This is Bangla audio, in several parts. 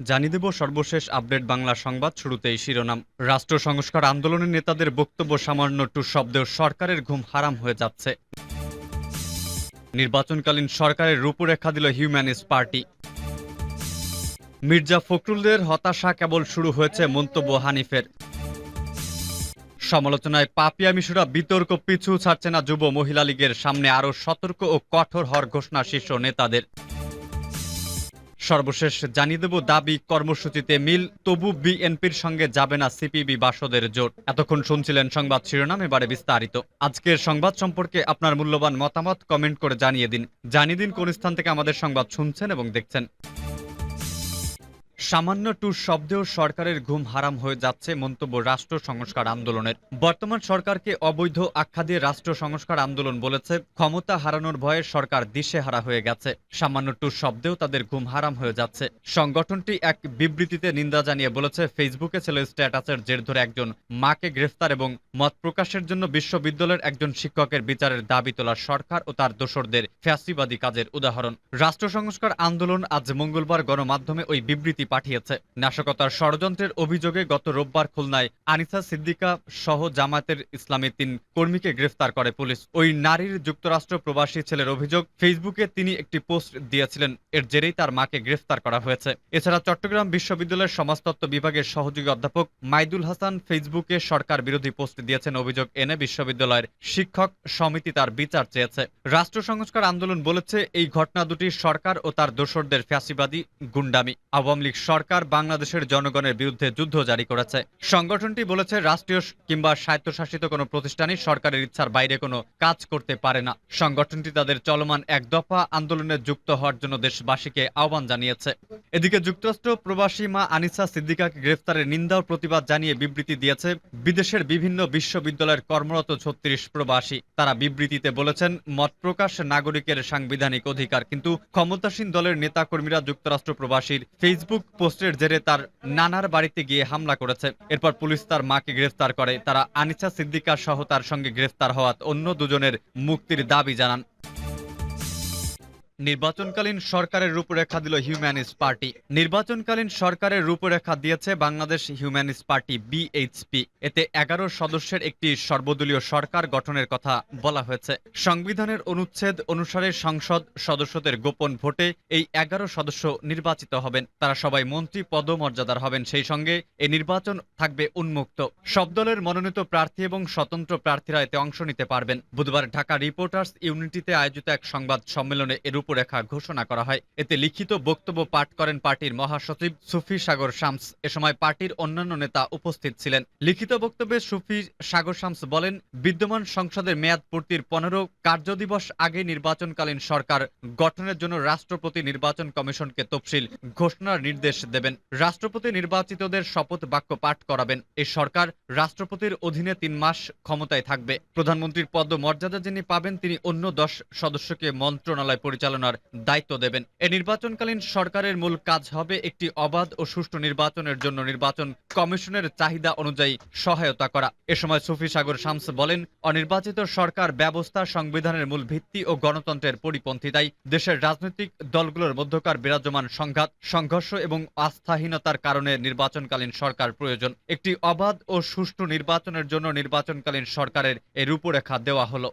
জানিয়ে দেব, সর্বশেষ আপডেট বাংলা সংবাদ শুরুতেই শিরোনাম। রাষ্ট্র সংস্কার আন্দোলনের নেতাদের বক্তব্য সামান্য টু শব্দেও সরকারের ঘুম হারাম হয়ে যাচ্ছে। নির্বাচনকালীন সরকারের রূপরেখা দিল হিউম্যানিস্ট পার্টি। মির্জা ফখরুলদের হতাশা কেবল শুরু হয়েছে মন্তব্য হানিফের। সমালোচনায় পাপিয়া মিশুরা বিতর্ক পিছু ছাড়ছে না যুব মহিলা লীগের সামনে আরও সতর্ক ও কঠোর হওয়ার ঘোষণা শীর্ষ নেতাদের। সর্বশেষ জানিয়ে দেব, দাবি কর্মসূচিতে মিল, তবু বিএনপির সঙ্গে যাবে না সিপিবি বাসদের জোট। এতক্ষণ শুনছিলেন সংবাদ শিরোনাম, এবারে বিস্তারিত। আজকের সংবাদ সম্পর্কে আপনার মূল্যবান মতামত কমেন্ট করে জানিয়ে দিন। জানিয়ে দিন কোন স্থান থেকে আমাদের সংবাদ শুনছেন এবং দেখছেন। সামান্য টুর শব্দেও সরকারের ঘুম হারাম হয়ে যাচ্ছে মন্তব্য রাষ্ট্র সংস্কার আন্দোলনের। বর্তমান সরকারকে অবৈধ আখ্যা দিয়ে রাষ্ট্র সংস্কার আন্দোলন বলেছে, ক্ষমতা হারানোর ভয়ে সরকার দিশেহারা হয়ে গেছে। সামান্য টুর শব্দেও তাদের ঘুম হারাম হয়ে যাচ্ছে। সংগঠনটি এক বিবৃতিতে নিন্দা জানিয়ে বলেছে, ফেসবুকে ছিল স্ট্যাটাসের জের ধরে একজন মাকে গ্রেফতার এবং মত প্রকাশের জন্য বিশ্ববিদ্যালয়ের একজন শিক্ষকের বিচারের দাবি তোলা সরকার ও তার দোসরদের ফ্যাসিবাদী কাজের উদাহরণ। রাষ্ট্র সংস্কার আন্দোলন আজ মঙ্গলবার গণমাধ্যমে ওই বিবৃতি পাঠিয়েছে। নাশকতার ষড়যন্ত্রের অভিযোগে গত রোববার খুলনায় আনিসা সিদ্দিকা সহ জামায়াতের ইসলামী তিন কর্মীকে গ্রেফতার করে পুলিশ। ওই নারীর যুক্তরাষ্ট্র প্রবাসী ছেলের অভিযোগ ফেসবুকে তিনি একটি পোস্ট দিয়েছিলেন। এর জেরেই তার মাকে গ্রেফতার করা হয়েছে। এছাড়া চট্টগ্রাম বিশ্ববিদ্যালয়ের সমাজতত্ত্ব বিভাগের সহযোগী অধ্যাপক মাইদুল হাসান ফেসবুকে সরকার বিরোধী পোস্ট দিয়েছেন। অভিযোগ এনে বিশ্ববিদ্যালয়ের শিক্ষক সমিতি তার বিচার চেয়েছে। রাষ্ট্র সংস্কার আন্দোলন বলেছে, এই ঘটনা দুটি সরকার ও তার দোসরদের ফ্যাসিবাদী গুন্ডামি। আওয়ামী লীগ সরকার বাংলাদেশের জনগণের বিরুদ্ধে যুদ্ধ জারি করেছে। সংগঠনটি বলেছে, রাষ্ট্রীয় কিংবা স্বায়ত্তশাসিত কোনো প্রতিষ্ঠানই সরকারের ইচ্ছার বাইরে কোনো কাজ করতে পারে না। সংগঠনটি তাদের চলমান এক দফা আন্দোলনে যুক্ত হওয়ার জন্য দেশবাসীকে আহ্বান জানিয়েছে। এদিকে যুক্তরাষ্ট্র প্রবাসী মা আনিসা সিদ্দিকাকে গ্রেফতারের নিন্দা ও প্রতিবাদ জানিয়ে বিবৃতি দিয়েছে, বিদেশের বিভিন্ন বিশ্ববিদ্যালয়ের কর্মরত ছত্রিশ প্রবাসী। তারা বিবৃতিতে বলেছেন, মত প্রকাশ নাগরিকের সাংবিধানিক অধিকার, কিন্তু ক্ষমতাসীন দলের নেতাকর্মীরা যুক্তরাষ্ট্র প্রবাসীর ফেসবুক পোস্টের জেরে তার নানার বাড়িতে গিয়ে হামলা করেছে। এরপর পুলিশ তার মাকে গ্রেফতার করে। তারা আনিসা সিদ্দিকার সহ তার সঙ্গে গ্রেফতার হওয়া অন্য দুজনের মুক্তির দাবি জানান। নির্বাচনকালীন সরকারের রূপরেখা দিল হিউম্যানিস্ট পার্টি নির্বাচনকালীন সরকারের রূপরেখা দিয়েছে বাংলাদেশ হিউম্যানিস্ট পার্টি বিএইচপি এতে এগারো সদস্যের একটি সর্বদলীয় সরকার গঠনের কথা বলা হয়েছে। সংবিধানের অনুচ্ছেদ অনুসারে সংসদ সদস্যদের গোপন ভোটে এই এগারো সদস্য নির্বাচিত হবেন। তারা সবাই মন্ত্রী পদমর্যাদার হবেন। সেই সঙ্গে এই নির্বাচন থাকবে উন্মুক্ত। সব দলের মনোনীত প্রার্থী এবং স্বতন্ত্র প্রার্থীরা এতে অংশ নিতে পারবেন। বুধবার ঢাকা রিপোর্টার্স ইউনিটিতে আয়োজিত এক সংবাদ সম্মেলনে এর রূপরেখা ঘোষণা করা হয়। এতে লিখিত বক্তব্য পাঠ করেন পার্টির মহাসচিব সুফি সাগর শামস। এ সময় পার্টির অন্যান্য নেতা উপস্থিত ছিলেন। লিখিত বক্তব্যে সুফি সাগর শামস বলেন, বিদ্যমান সংসদের মেয়াদ পূর্তির পনেরো কার্যদিবস আগে নির্বাচনকালীন সরকার গঠনের জন্য রাষ্ট্রপতি নির্বাচন কমিশনকে তফসিল ঘোষণার নির্দেশ দেবেন। রাষ্ট্রপতি নির্বাচিতদের শপথ বাক্য পাঠ করাবেন। এই সরকার রাষ্ট্রপতির অধীনে তিন মাস ক্ষমতায় থাকবে। প্রধানমন্ত্রীর পদ মর্যাদা যিনি পাবেন, তিনি অন্য দশ সদস্যকে মন্ত্রণালয় পরিচালনার দায়িত্ব দেবেন। এ নির্বাচনকালীন সরকারের মূল কাজ হবে একটি অবাধ ও সুষ্ঠু নির্বাচনের জন্য নির্বাচন কমিশনের চাহিদা অনুযায়ী সহায়তা করা। এ সময় সুফি সাগর শামস বলেন, অনির্বাচিত সরকার ব্যবস্থা সংবিধানের মূল ভিত্তি ও গণতন্ত্রের পরিপন্থী, তাই দেশের রাজনৈতিক দলগুলোর মধ্যকার বিরাজমান সংঘাত, সংঘর্ষ এবং আস্থাহীনতার কারণে নির্বাচনকালীন সরকার প্রয়োজন। একটি অবাধ ও সুষ্ঠু নির্বাচনের জন্য নির্বাচনকালীন সরকারের এর রূপরেখা দেওয়া হলো।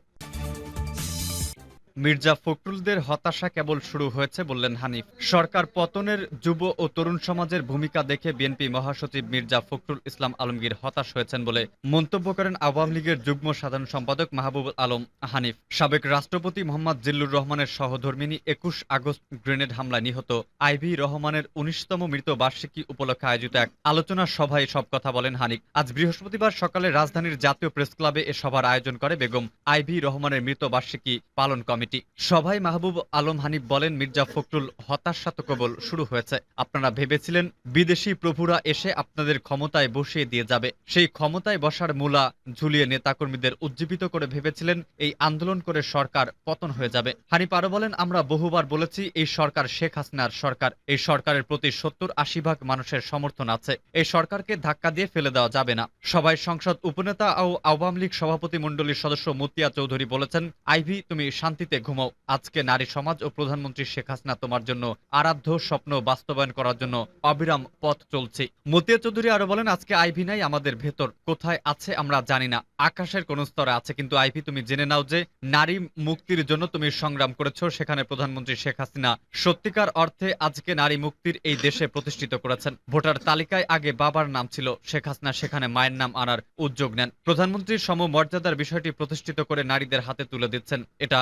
মির্জা ফখরুলদের হতাশা কেবল শুরু হয়েছে বললেন হানিফ। সরকার পতনের যুব ও তরুণ সমাজের ভূমিকা দেখে বিএনপি মহাসচিব মির্জা ফখরুল ইসলাম আলমগীর হতাশ হয়েছেন বলে মন্তব্য করেন আওয়ামী লীগের যুগ্ম সাধারণ সম্পাদক মাহবুব আলম হানিফ। সাবেক রাষ্ট্রপতি মোহাম্মদ জিল্লুর রহমানের সহধর্মিনী একুশ আগস্ট গ্রেনেড হামলায় নিহত আইভি রহমানের উনিশতম মৃত বার্ষিকী উপলক্ষে আয়োজিত এক আলোচনা সভায় সব কথা বলেন হানিফ। আজ বৃহস্পতিবার সকালে রাজধানীর জাতীয় প্রেস ক্লাবে এ সভার আয়োজন করে বেগম আইভি রহমানের মৃত বার্ষিকী পালন কমিটি। সভায় মাহবুব আলম হানিফ বলেন, মির্জা ফখরুল হতাশাত কেবল শুরু হয়েছে। আপনারা ভেবেছিলেন বিদেশি প্রভুরা এসে আপনাদের ক্ষমতায় বসিয়ে দিয়ে যাবে। সেই ক্ষমতায় বসার মূলা ঝুলিয়ে নেতাকর্মীদের উজ্জীবিত করে ভেবেছিলেন এই আন্দোলন করে সরকার পতন হয়ে যাবে। হানিফ আরও বলেন, আমরা বহুবার বলেছি, এই সরকার শেখ হাসিনার সরকার। এই সরকারের প্রতি সত্তর আশি ভাগ মানুষের সমর্থন আছে। এই সরকারকে ধাক্কা দিয়ে ফেলে দেওয়া যাবে না। সবাই সংসদ উপনেতা ও আওয়ামী লীগ সভাপতি মণ্ডলীর সদস্য মুতিয়া চৌধুরী বলেছেন, আইভি, তুমি শান্তিতে শান্তিতে ঘুমাও। আজকে নারী সমাজ ও প্রধানমন্ত্রী শেখ হাসিনা তোমার জন্য আরাধ্য স্বপ্ন বাস্তবায়ন করার জন্য অবিরাম পথ চলছে। মতিয়া চৌধুরী আরও বলেন, আজকে আইভি নাই, আমাদের ভেতর কোথায় আছে আমরা জানি না। আকাশের কোন স্তরে আছে, কিন্তু আইভি তুমি জেনে নাও যে নারী মুক্তির জন্য তুমি সংগ্রাম করেছ। সেখানে প্রধানমন্ত্রী শেখ হাসিনা সত্যিকার অর্থে আজকে নারী মুক্তির এই দেশে প্রতিষ্ঠিত করেছেন। ভোটার তালিকায় আগে বাবার নাম ছিল, শেখ হাসিনা সেখানে মায়ের নাম আনার উদ্যোগ নেন। প্রধানমন্ত্রীর সমমর্যাদার বিষয়টি প্রতিষ্ঠিত করে নারীদের হাতে তুলে দিচ্ছেন। এটা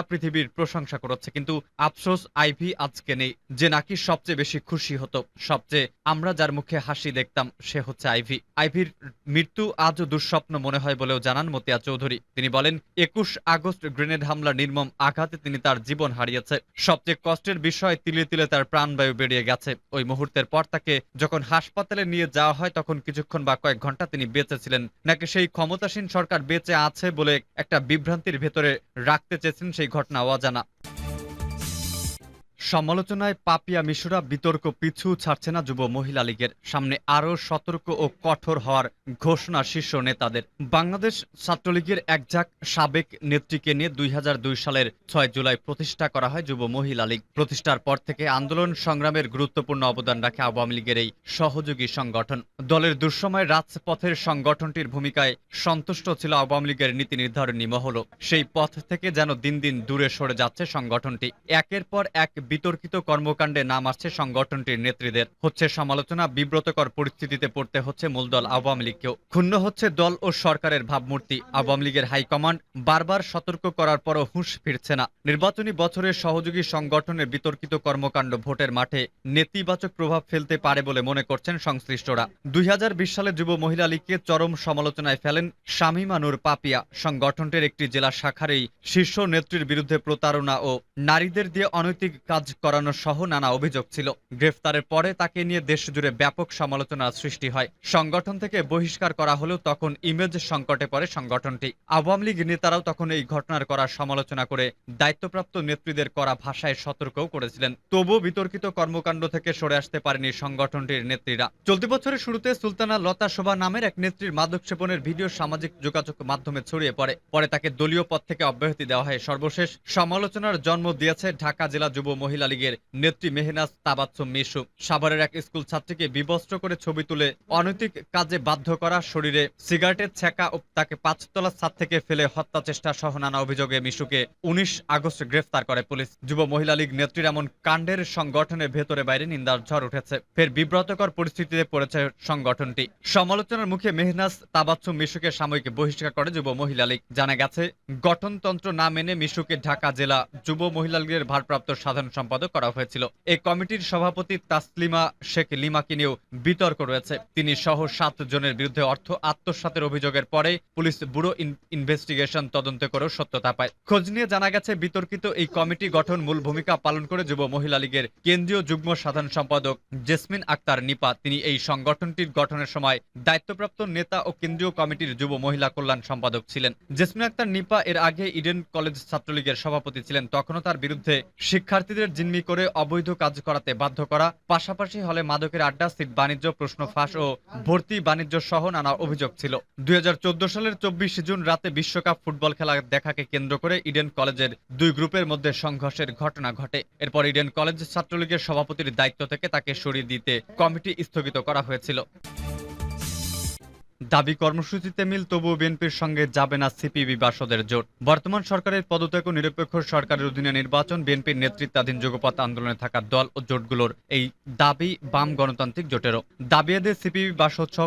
পৃথিবীর প্রশংসা করেছে। কিন্তু আফসোস, আইভি আজকে নেই, যে নাকি সবচেয়ে বেশি খুশি হতো। সবচেয়ে আমরা যার মুখে হাসি দেখতাম, সে হচ্ছে আইভি। আইভির মৃত্যু আজও দুঃস্বপ্ন মনে হয় বলেও জানান মতিয়া চৌধুরী। তিনি বলেন, একুশ আগস্ট গ্রেনেড হামলা নির্মম আঘাতে তিনি তার জীবন হারিয়েছে। সবচেয়ে কষ্টের বিষয়, তিলে তিলে তার প্রাণবায়ু বেরিয়ে গেছে। ওই মুহূর্তের পর তাকে যখন হাসপাতালে নিয়ে যাওয়া হয়, তখন কিছুক্ষণ বা কয়েক ঘণ্টা তিনি বেঁচে ছিলেন। নাকি সেই ক্ষমতাসীন সরকার বেঁচে আছে বলে একটা বিভ্রান্তির ভেতরে রাখতে চেয়েছেন সেই ঘটনা অজানা। সমালোচনায় পাপিয়া মিশুরা বিতর্ক পিছু ছাড়ছে না যুব মহিলা লীগের। সামনে আরও সতর্ক ও কঠোর হওয়ার ঘোষণা শীর্ষ নেতাদের। বাংলাদেশ ছাত্রলীগের একঝাক সাবেক নেত্রীকে নিয়ে দুই হাজার দুই সালের ছয় জুলাই প্রতিষ্ঠা করা হয় যুব মহিলা লীগ। প্রতিষ্ঠার পর থেকে আন্দোলন সংগ্রামের গুরুত্বপূর্ণ অবদান রাখে আওয়ামী লীগের এই সহযোগী সংগঠন। দলের দুঃসময় রাজপথের সংগঠনটির ভূমিকায় সন্তুষ্ট ছিল আওয়ামী লীগের নীতি নির্ধারণী মহল সেই পথ থেকে যেন দিন দিন দূরে সরে যাচ্ছে সংগঠনটি। একের পর এক বিতর্কিত কর্মকাণ্ডে নাম আসছে সংগঠনটির নেত্রীদের। হচ্ছে সমালোচনা, বিব্রতকর পরিস্থিতিতে পড়তে হচ্ছে মূলদল আওয়ামী লীগকেও। ক্ষুণ্ণ হচ্ছে দল ও সরকারের ভাবমূর্তি। আওয়ামী লীগের হাইকমান্ড বারবার সতর্ক করার পরও হুঁশ ফিরছে না। নির্বাচনী বছরের সহযোগী সংগঠনের বিতর্কিত কর্মকাণ্ড ভোটের মাঠে নেতিবাচক প্রভাব ফেলতে পারে বলে মনে করছেন সংশ্লিষ্টরা। দুই হাজার বিশ সালে যুব মহিলা লীগকে চরম সমালোচনায় ফেলেন শামিমানুর পাপিয়া। সংগঠনটির একটি জেলা শাখার এই শীর্ষ নেত্রীর বিরুদ্ধে প্রতারণা ও নারীদের দিয়ে অনৈতিক কাজ করানো সহ নানা অভিযোগ ছিল। গ্রেফতারের পরে তাকে নিয়ে দেশ জুড়ে ব্যাপক সমালোচনার সৃষ্টি হয়। সংগঠন থেকে বহিষ্কার করা হলেও তখন ইমেজ সংকটে পড়ে সংগঠনটি। আওয়ামী লীগ নেতারাও তখন এই ঘটনার করার সমালোচনা করে দায়িত্বপ্রাপ্ত নেত্রীদের করা ভাষায় সতর্কও করেছিলেন। তবুও বিতর্কিত কর্মকাণ্ড থেকে সরে আসতে পারেনি সংগঠনটির নেত্রীরা। চলতি বছরের শুরুতে সুলতানা লতা শোভা নামের এক নেত্রীর মাদক সেবনের ভিডিও সামাজিক যোগাযোগ মাধ্যমে ছড়িয়ে পড়ে। পরে তাকে দলীয় পদ থেকে অব্যাহতি দেওয়া হয়। সর্বশেষ সমালোচনার জন্ম দিয়েছে ঢাকা জেলা যুব মহিলা লীগের নেত্রী মেহনাজ তাবাচ্চুম মিশু। সাভারের এক স্কুল ছাত্রীকে বিবস্ত্র করে ছবি তুলে অনৈতিক কাজে বাধ্য করা শরীরে সিগারেটের ছেঁকা ও তাকে পাঁচতলা ছাদ থেকে ফেলে হত্যা চেষ্টা সহ নানা অভিযোগে মিশুকে উনিশ আগস্ট গ্রেফতার করে পুলিশ। যুব মহিলা লীগ নেত্রীর এমন কাণ্ডের সংগঠনের ভেতরে বাইরে নিন্দার ঝড় উঠেছে। ফের বিব্রতকর পরিস্থিতিতে পড়েছে সংগঠনটি। সমালোচনার মুখে মেহনাজ তাবাচ্চুম মিশুকে সাময়িক বহিষ্কার করে যুব মহিলা লীগ। জানা গেছে, গঠনতন্ত্র না মেনে মিশুকে ঢাকা জেলা যুব মহিলা লীগের ভারপ্রাপ্ত সাধারণ সম্পাদক করা হয়েছিল। এই কমিটির সভাপতি তাসলিমা শেখ লিমাকে নিয়েও বিতর্ক রয়েছে। তিনি সহ সাত জনের বিরুদ্ধে অর্থ আত্মসাতের অভিযোগের পরে পুলিশ ব্যুরো ইনভেস্টিগেশন তদন্ত করেও সত্যতা পায়। খোঁজ নিয়ে জানা গেছে, বিতর্কিত এই কমিটি গঠন মূল ভূমিকা পালন করে যুব মহিলা লীগের কেন্দ্রীয় যুগ্ম সাধারণ সম্পাদক জেসমিন আক্তার নিপা। তিনি এই সংগঠনটির গঠনের সময় দায়িত্বপ্রাপ্ত নেতা ও কেন্দ্রীয় কমিটির যুব মহিলা কল্যাণ সম্পাদক ছিলেন। জেসমিন আক্তার নিপা এর আগে ইডেন কলেজ ছাত্রলীগের সভাপতি ছিলেন। তখনও তার বিরুদ্ধে শিক্ষার্থীদের জিম্মি করে অবৈধ কাজ করাতে বাধ্য করা, পাশাপাশি হলে মাদকের আড্ডা, সিট বাণিজ্য, প্রশ্ন ফাঁস ও ভর্তি বাণিজ্য সহ নানা অভিযোগ ছিল। দুই হাজার চোদ্দ সালের চব্বিশ জুন রাতে বিশ্বকাপ ফুটবল খেলা দেখাকে কেন্দ্র করে ইডেন কলেজের দুই গ্রুপের মধ্যে সংঘর্ষের ঘটনা ঘটে। এরপর ইডেন কলেজ ছাত্রলীগের সভাপতির দায়িত্ব থেকে তাকে সরিয়ে দিতে কমিটি স্থগিত করা হয়েছিল। দাবি কর্মসূচিতে মিল, তবুও বিএনপির সঙ্গে যাবে না সিপিবি বাসদের জোট। বর্তমান সরকারের পদত্যাগ নিরপেক্ষ সরকারের অধীনে নির্বাচন, বিএনপির নেতৃত্বাধীন যুগপথ আন্দোলনে থাকা দল ও জোটগুলোর এই দাবি বাম গণতান্ত্রিক জোটেরও। দাবি এদের সিপিবি বাসদ সহ